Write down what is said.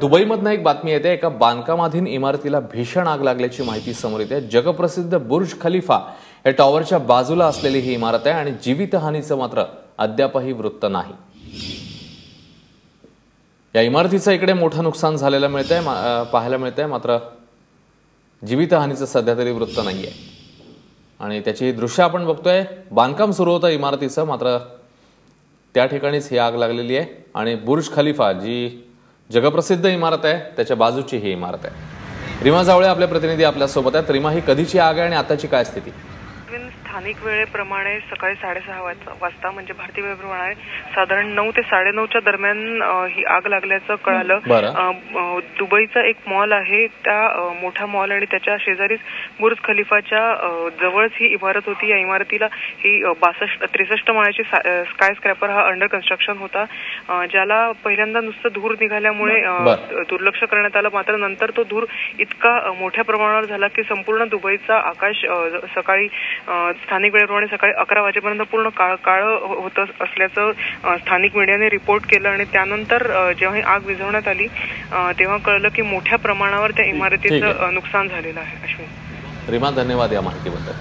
दुबईमधनं एक बातमी येते. एका बांधकामाधीन इमारतीला भीषण आग लागल्याची माहिती समोर येते. जगप्रसिद्ध बुर्ज खलिफा या टॉवरच्या बाजूला असलेली ही इमारत आहे आणि जीवितहानीचं मात्र अद्यापही वृत्त नाही. या इमारतीचं इकडे मोठं नुकसान झालेलं मिळतंय आहे पाहायला पाहायला मिळतंय. मात्र जीवितहानीचं सध्या तरी वृत्त नाही आहे आणि त्याची दृश्य आपण बघतोय. बांधकाम सुरू होतं इमारतीचं. मात्र त्या ठिकाणीच ही आग लागलेली आहे. आणि बुर्ज खलिफा जी जगप्रसिद्ध इमारत आहे त्याच्या बाजूची ही इमारत आहे. रिमा जावळे आपले प्रतिनिधी आपल्यासोबत आहेत. रिमा ही कधीची आग आहे आणि आताची काय स्थिती? स्थानिक वेळेप्रमाणे सकाळी साडेसहा वाज- वाजता म्हणजे भारतीय वेळेप्रमाणे साधारण नऊ ते साडेनऊच्या दरम्यान ही आग लागल्याचं कळालं. दुबईचा एक मॉल आहे. त्या मोठा मॉल आणि त्याच्या शेजारीच बुर्ज खलिफाच्या जवळच ही इमारत होती. या इमारतीला ही बासष्ट त्रेसष्ट माळ्याची स्काय स्क्रॅपर हा अंडर कन्स्ट्रक्शन होता. ज्याला पहिल्यांदा नुसतं धूर निघाल्यामुळे. दुर्लक्ष करण्यात आलं. मात्र नंतर तो धूर इतका मोठ्या प्रमाणावर झाला की संपूर्ण दुबईचा आकाश सकाळी स्थानिक वेळेप्रमाणे सकाळी अकरा वाजेपर्यंत पूर्ण काळ काळं होत असल्याचं स्थानिक मीडियाने रिपोर्ट केलं आणि त्यानंतर जेव्हा ही आग विझवण्यात आली तेव्हा कळलं की मोठ्या प्रमाणावर त्या इमारतीचं नुकसान झालेलं आहे. अश्विन. रिमा धन्यवाद या माहितीबद्दल.